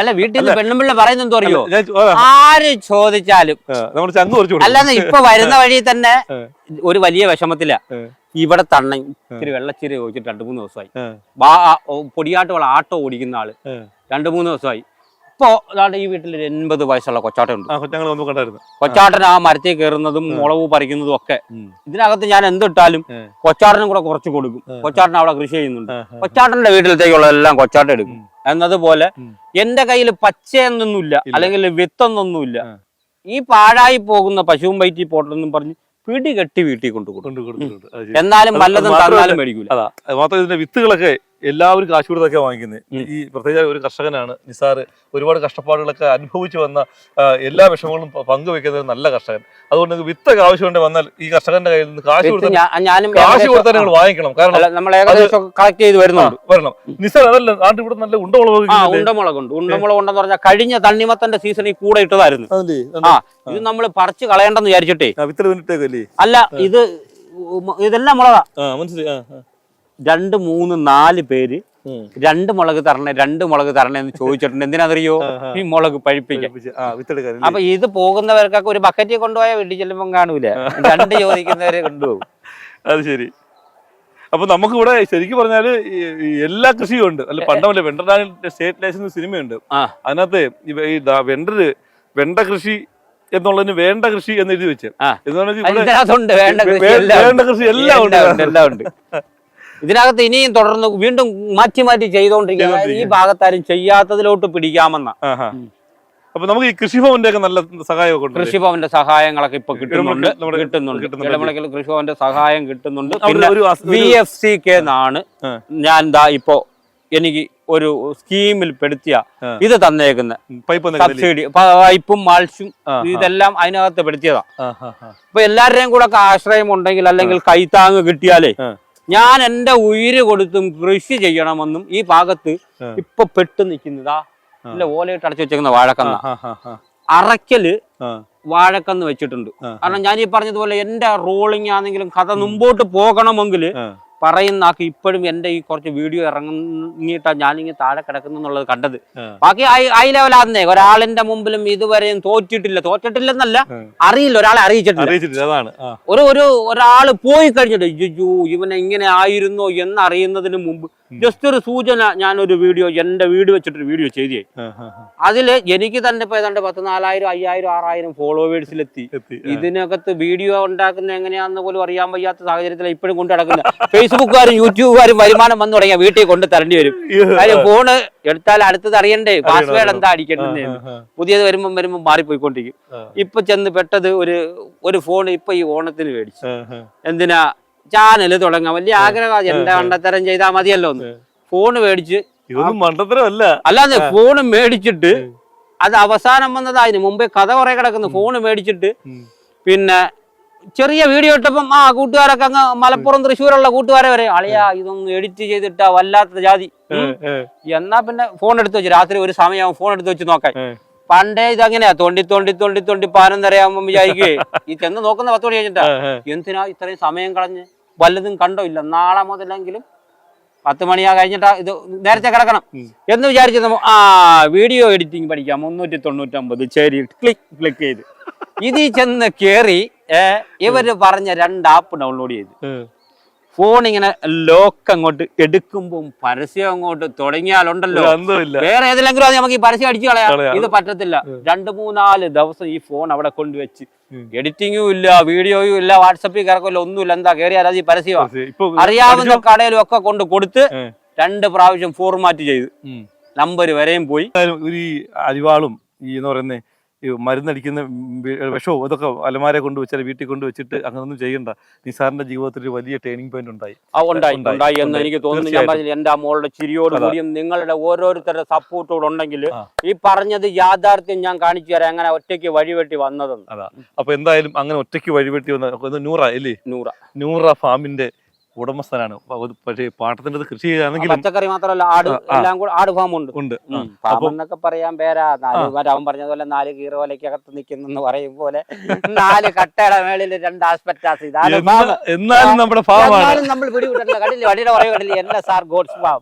അല്ല വീട്ടിൽ നിന്ന് പെണ്ണുമ്പിള്ള പറയുന്നത് എന്തോ അറിയോ? ആര് ചോദിച്ചാലും. അല്ലാതെ ഇപ്പൊ വരുന്ന വഴി തന്നെ ഒരു വലിയ വിഷമത്തില. ഇവിടെ തണ്ണ ഇത്തിരി വെള്ളച്ചീര ചോദിച്ചിട്ട് രണ്ടു മൂന്ന് ദിവസമായി. പൊടിയാട്ടുള്ള ആട്ടോ ഓടിക്കുന്ന ആൾ. രണ്ടു മൂന്ന് ദിവസമായി. ഇപ്പോ അതാണ്ട് ഈ വീട്ടിൽ ഒരു എൺപത് വയസ്സുള്ള കൊച്ചാട്ടുണ്ട് കൊച്ചങ്ങൾ കണ്ടായിരുന്നു. കൊച്ചാട്ടൻ ആ മരത്തിൽ കയറുന്നതും മുളവ് പറിക്കുന്നതും ഒക്കെ. ഇതിനകത്ത് ഞാൻ എന്തിട്ടാലും. കൊച്ചാട്ടനും കൂടെ കുറച്ച് കൊടുക്കും. കൊച്ചാട്ടൻ അവിടെ കൃഷി ചെയ്യുന്നുണ്ട്. കൊച്ചാട്ടന്റെ വീട്ടിലത്തേക്കുള്ള കൊച്ചാട്ടന്റെ വീട്ടിലത്തേക്കുള്ളതെല്ലാം കൊച്ചാട്ടൻ എടുക്കും. എന്നതുപോലെ എന്റെ കയ്യിൽ പച്ചയെന്നൊന്നുമില്ല അല്ലെങ്കിൽ വിത്തൊന്നൊന്നുമില്ല. ഈ പാഴായി പോകുന്ന പശുവും വയറ്റി പോട്ടെന്നും പറഞ്ഞ് പിടി കെട്ടി വീട്ടിൽ കൊണ്ടു കൊടുക്കും എന്നാലും വല്ലതും തന്നാലും മേടിക്കൂല. മാത്രം ഇതിന്റെ വിത്തുകളൊക്കെ എല്ലാവരും കാശ് കൊടുത്തൊക്കെ വാങ്ങിക്കുന്നത് ഈ പ്രത്യേക ഒരു കർഷകനാണ് നിസാർ ഒരുപാട് കഷ്ടപ്പാടുകളൊക്കെ അനുഭവിച്ചു വന്ന എല്ലാ വിഷമങ്ങളും പങ്കുവെക്കുന്ന ഒരു നല്ല കർഷകൻ. അതുകൊണ്ട് വിത്തൊക്കെ ആവശ്യമുണ്ട് വന്നാൽ ഈ കർഷകന്റെ കയ്യിൽ നിന്ന് കാശ് കൊടുത്താൽ കാശ് കൊടുത്താൽ നിങ്ങൾ വാങ്ങിക്കണം. കാരണം നമ്മൾ കളക്ട് ചെയ്ത് വരുന്നുണ്ട്. വരണം. നിസാർ അതല്ല നാട്ടിൽ ഇവിടെ നല്ല ഉണ്ടമുളക് ആ ഉണ്ടമുളകുണ്ട്. ഉണ്ടമുളക് ഉണ്ടെന്ന് പറഞ്ഞാൽ കഴിഞ്ഞ തണ്ണിമത്തന്റെ സീസണിൽ കൂടെ ഇട്ടതായിരുന്നു. ആ ഇത് നമ്മൾ പറിച്ച് കളയണ്ടെന്ന് വിചാരിച്ചിട്ടേ. അല്ല ഇത് ഇതെല്ലാം മുളകാ. മനസ്സിലായി. രണ്ട് മൂന്ന് നാല് പേര് രണ്ട് മുളക് തരണേ രണ്ട് മുളക് തരണേ എന്ന് ചോദിച്ചിട്ടുണ്ട്. എന്തിനാണെന്നറിയോ ഈ മുളക് പഴിപ്പിക്കാൻ. അപ്പൊ ഇത് പോകുന്നവർക്കൊക്കെ ഒരു ബക്കറ്റിൽ കൊണ്ടുപോയാൽ വീട്ടിൽ ചെല്ലുമ്പോൾ കാണൂല. രണ്ട് ചോദിക്കുന്നവരെ കൊണ്ടുപോകും. അത് ശരി. അപ്പൊ നമുക്ക് ഇവിടെ ശരിക്കും പറഞ്ഞാൽ എല്ലാ കൃഷിയും ഉണ്ട്. അല്ല പണ്ടമല്ലേ വെണ്ടറാണി സ്റ്റേറ്റ് ലൈസൻസ് സിനിമയുണ്ട്. അതിനകത്ത് ഈ- വെണ്ടര് വെണ്ട കൃഷി എന്നുള്ളതിന് വേണ്ട കൃഷി എന്ന് എഴുതി വെച്ച്. എന്ന് പറഞ്ഞാൽ വേണ്ട കൃഷി. എല്ലാം ഉണ്ട്. എല്ലാം ഉണ്ട്. ഇതിനകത്ത് ഇനിയും തുടർന്ന് വീണ്ടും മാറ്റി മാറ്റി ചെയ്തോണ്ടിരിക്കുന്ന ഈ ഭാഗത്താരും ചെയ്യാത്തതിലോട്ട് പിടിക്കാമെന്ന. അപ്പൊ നമുക്ക് ഈ കൃഷിഭവന്റെ ഒക്കെ നല്ല സഹായമൊക്കെ ഉണ്ട് കൃഷിഭവന്റെ സഹായങ്ങളൊക്കെ ഇപ്പൊ കിട്ടുന്നുണ്ട് കിട്ടുന്നുണ്ട്. ഇടമുളയ്ക്കൽ കൃഷിഭവന്റെ സഹായം കിട്ടുന്നുണ്ട് ബി പിന്നെ എഫ് സി കെ എന്നാണ്. ഞാൻ എന്താ ഇപ്പോ എനിക്ക് ഒരു സ്കീമിൽ പെടുത്തിയ. ഇത് തന്നേക്കുന്ന സബ്സിഡി പൈപ്പും മാൾച്ചും ഇതെല്ലാം അതിനകത്ത് പെടുത്തിയതാ. അപ്പൊ എല്ലാവരുടെയും കൂടെ ആശ്രയം ഉണ്ടെങ്കിൽ അല്ലെങ്കിൽ കൈത്താങ് കിട്ടിയാലേ. ഞാൻ എന്റെ ഉയിര് കൊടുത്തും കൃഷി ചെയ്യണമെന്നും ഈ ഭാഗത്ത്. ഇപ്പൊ പെട്ട് നിൽക്കുന്നതാ ഇല്ല ഓലയിട്ട് അടച്ചു വെച്ചേക്കുന്ന വാഴക്കന്ന. അറയ്ക്കൽ വാഴക്കന്ന് വെച്ചിട്ടുണ്ട് കാരണം ഞാൻ ഈ പറഞ്ഞതുപോലെ എന്റെ റോളിംഗ് ആണെങ്കിലും കഥ മുമ്പോട്ട് പോകണമെങ്കിൽ. പറയുന്ന ആൾക്ക് ഇപ്പോഴും എന്റെ ഈ കുറച്ച് വീഡിയോ ഇറങ്ങിയിട്ടാ ഞാനിങ്ങനെ താഴെ കിടക്കുന്നുള്ളത് കണ്ടത്. ബാക്കി ഐ ലെവലാന്നേ ഒരാളിന്റെ മുമ്പിലും ഇതുവരെയും തോറ്റിട്ടില്ല. തോറ്റിട്ടില്ലെന്നല്ല അറിയില്ല ഒരാളെ അറിയിച്ചിട്ടില്ല. ഒരു ഒരു ഒരാൾ പോയി കഴിഞ്ഞിട്ട് അയ്യോ ഇവനെ ഇങ്ങനെ ആയിരുന്നോ എന്നറിയുന്നതിന് മുമ്പ്. ജസ്റ്റ് ഒരു സൂചന ഞാനൊരു വീഡിയോ എന്റെ വീട് വെച്ചിട്ടൊരു വീഡിയോ ചെയ്തേ. അതിൽ എനിക്ക് തന്നെ ഇപ്പൊ ഏതാണ്ട് പത്ത് നാലായിരം അയ്യായിരം ആറായിരം ഫോളോവേഴ്സിലെത്തി. ഇതിനകത്ത് വീഡിയോ ഉണ്ടാക്കുന്ന എങ്ങനെയാന്ന് പോലും അറിയാൻ വയ്യാത്ത സാഹചര്യത്തിൽ ഇപ്പോഴും കൊണ്ട് നടക്കുന്നത്. (laughs) ഫേസ്ബുക്കുകാരും യൂട്യൂബുകാരും വരുമാനം വന്നു തുടങ്ങിയ വീട്ടിൽ കൊണ്ട് തരേണ്ടി വരും. കാര്യം ഫോണ് എടുത്താൽ അടുത്തത് അറിയണ്ടേ? പാസ്വേഡ് എന്താ അടിക്കേണ്ടത്. പുതിയത് വരുമ്പം വരുമ്പം മാറിപ്പോയിക്കൊണ്ടിരിക്കും. ഇപ്പൊ ചെന്ന് പെട്ടത് ഒരു ഒരു ഫോൺ ഇപ്പൊ ഈ ഓണത്തിന് മേടിച്ചു. എന്തിനാ? ചാനൽ തുടങ്ങാൻ വലിയ ആഗ്രഹം എന്റെ കണ്ടത്തരം ചെയ്താൽ മതിയല്ലോ ഒന്ന് ഫോൺ മേടിച്ച് ഇതൊന്നും മണ്ടത്തരമല്ല. അല്ലാതെ ഫോൺ മേടിച്ചിട്ട് അത് അവസാനം വന്നത്. അതിന് മുമ്പേ കഥ കുറെ കിടക്കുന്നു. ഫോൺ മേടിച്ചിട്ട് പിന്നെ ചെറിയ വീഡിയോ ഇട്ടപ്പം ആ കൂട്ടുകാരൊക്കെ അങ്ങ് മലപ്പുറം തൃശ്ശൂരുള്ള കൂട്ടുകാരെ വരെ അളിയാ ഇതൊന്നും എഡിറ്റ് ചെയ്തിട്ട വല്ലാത്ത ജാതി. എന്നാ പിന്നെ ഫോൺ എടുത്ത് വെച്ച് രാത്രി ഒരു സമയം ഫോൺ എടുത്ത് വെച്ച് നോക്കാൻ. പണ്ടേ ഇതങ്ങനെയാ തൊണ്ടി തൊണ്ടി തൊണ്ടി തൊണ്ടി പതിനൊന്നരയാകുമ്പോ വിചാരിക്കേ (laughs) ഈ ചെന്ന് നോക്കുന്ന പത്ത് മണി കഴിഞ്ഞിട്ടാ. എന്തിനാ ഇത്രയും സമയം കളഞ്ഞ്? വല്ലതും കണ്ടോ? ഇല്ല നാളെ മുതലെങ്കിലും പത്ത് മണിയാ കഴിഞ്ഞിട്ടാ ഇത് നേരത്തെ കിടക്കണം. എന്ന് വിചാരിച്ച് നമ്മ ആ വീഡിയോ എഡിറ്റിംഗ് പഠിക്കാം. മുന്നൂറ്റി തൊണ്ണൂറ്റൊമ്പത് ശരി ക്ലിക്ക് ക്ലിക്ക് ചെയ്ത്. (laughs) ഇതിൽ ചെന്ന് കേറി ഇവർ പറഞ്ഞ രണ്ട് ആപ്പ് ഡൗൺലോഡ് ചെയ്ത്. ഫോൺ ഇങ്ങനെ ലോക്ക് അങ്ങോട്ട് എടുക്കുമ്പോൾ പരസ്യം അങ്ങോട്ട് തുടങ്ങിയാലുണ്ടല്ലോ. വേറെ ഏതിലെങ്കിലും അത് നമുക്ക് ഈ പരസ്യം അടിച്ചു കളയാം. ഇത് പറ്റത്തില്ല. രണ്ട് മൂന്നാൽ ദിവസം ഈ ഫോൺ അവിടെ കൊണ്ടുവച്ച്. എഡിറ്റിംഗും ഇല്ല വീഡിയോയും ഇല്ല വാട്സപ്പിൽ കിടക്കില്ല ഒന്നുമില്ല. എന്താ കയറിയാൽ അത് ഈ പരസ്യമാണ് അറിയാവുന്ന കടയിലും ഒക്കെ കൊണ്ട് കൊടുത്ത് രണ്ട് പ്രാവശ്യം ഫോർമാറ്റ് ചെയ്ത്. നമ്പർ വരെയും പോയി. ഒരു അരിവാളും ഈ എന്ന് പറയുന്ന ഈ മരുന്നടിക്കുന്ന വിഷവും ഇതൊക്കെ അലമാരെ കൊണ്ട് വെച്ചാൽ വീട്ടിൽ കൊണ്ട് വെച്ചിട്ട് അങ്ങനൊന്നും ചെയ്യണ്ട. നിസാറിന്റെ ജീവിതത്തിൽ ഒരു വലിയ ടേണിംഗ് പോയിന്റ് ഉണ്ടായി. ഉണ്ടായി എന്ന് എനിക്ക് തോന്നുന്നു. ഞാൻ. പറഞ്ഞില്ല എന്റെ മോളുടെ ചിരിയോട് കൂടിയും നിങ്ങളുടെ ഓരോരുത്തരുടെ സപ്പോർട്ടോട് ഉണ്ടെങ്കിൽ ഈ പറഞ്ഞത് യാഥാർത്ഥ്യം ഞാൻ കാണിച്ചു തരാം. അങ്ങനെ ഒറ്റയ്ക്ക് വഴിവെട്ടി വന്നതെന്ന്. അതാ. അപ്പൊ എന്തായാലും അങ്ങനെ ഒറ്റയ്ക്ക് വഴിവെട്ടി വന്ന നൂറ അല്ലേ? നൂറ. നൂറ ഫാമിന്റെ ഉടമസ്ഥനാണ്. പക്ഷേ പാട്ടത്തിന്റെ കൃഷി ചെയ്യാണെങ്കിൽ പച്ചക്കറി മാത്രമല്ല ആട്. എല്ലാം കൂടെ ആട് ഫാം ഉണ്ട്. ഉണ്ട്. ഫാം എന്നൊക്കെ പറയാൻ പേരാ. അവൻ പറഞ്ഞതുപോലെ നാല് കീറോലക്കകത്ത് നിൽക്കുന്നെന്ന് പറയും പോലെ. നാല് കട്ടയുടെ മേളിൽ രണ്ട് ആസ്പെറ്റാസ്. ഫാം. എന്നാലും നമ്മുടെ എന്നാലും നമ്മൾ പിടിവിട്ടില്ല കണ്ടില്ല? വടിയുടെ പറയുക കണ്ടില്ല? Sir God's farm.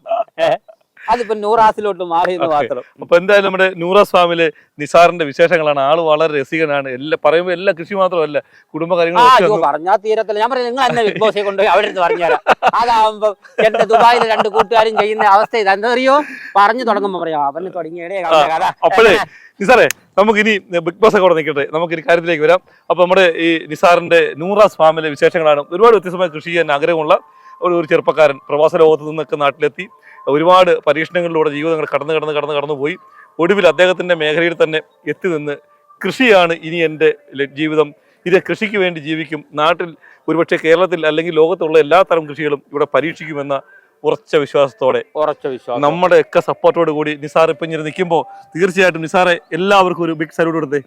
അതിപ്പോ നൂറാസിലോട്ട് മാറി എന്ന്. മാത്രം. അപ്പൊ എന്തായാലും നമ്മുടെ നൂറാസ് ഫാമിലെ നിസാറിന്റെ വിശേഷങ്ങളാണ്. ആൾ വളരെ രസികനാണ്. എല്ലാം പറയുമ്പോൾ എല്ലാ കൃഷി മാത്രമല്ല കുടുംബ പറഞ്ഞാൽ തീരത്തില്ല. ഞാൻ പറഞ്ഞു നിങ്ങൾ തന്നെ ബിഗ് ബോസിൽ കൊണ്ടുപോയി അവിടെ നിന്ന് പറഞ്ഞുതരാം. അതാവുമ്പോ എന്റെ ദുബായിൽ രണ്ട് കൂട്ടുകാരും ചെയ്യുന്ന അവസ്ഥ ഇത്. എന്തറിയോ പറഞ്ഞു തുടങ്ങുമ്പോ പറയാം അവന് തുടങ്ങിയടേ കഥ അപ്പോഴേ നിസാറേ നമുക്കിനി ബിഗ് ബോസ് ഒക്കെ നിൽക്കട്ടെ. നമുക്ക് ഇനി കാര്യത്തിലേക്ക് വരാം. അപ്പൊ നമ്മുടെ ഈ നിസാറിന്റെ നൂറാസ് ഫാമിലെ വിശേഷങ്ങളാണ് ഒരുപാട് വ്യത്യസ്തമായ കൃഷി ചെയ്യാൻ ആഗ്രഹമുള്ള ഒരു ചെറുപ്പക്കാരൻ പ്രവാസ ലോകത്ത് നിന്നൊക്കെ നാട്ടിലെത്തി. ഒരുപാട് പരീക്ഷണങ്ങളിലൂടെ ജീവിതങ്ങൾ കടന്നു കടന്ന് കടന്ന് കടന്നു പോയി. ഒടുവിൽ അദ്ദേഹത്തിന്റെ മേഖലയിൽ തന്നെ എത്തി നിന്ന് കൃഷിയാണ് ഇനി എന്റെ ജീവിതം. ഇത് കൃഷിക്ക് വേണ്ടി ജീവിക്കും. നാട്ടിൽ ഒരുപക്ഷെ കേരളത്തിൽ അല്ലെങ്കിൽ ലോകത്തുള്ള എല്ലാ തരം കൃഷികളും ഇവിടെ പരീക്ഷിക്കുമെന്ന ഉറച്ച വിശ്വാസത്തോടെ ഉറച്ച വിശ്വാസം. നമ്മുടെ ഒക്കെ സപ്പോർട്ടോട് കൂടി നിസാർ ഇപ്പം ഇങ്ങനെ നിൽക്കുമ്പോൾ തീർച്ചയായിട്ടും നിസാറെ എല്ലാവർക്കും ഒരു ബിഗ് സല്യൂട്ട് കൊടുത്തേ.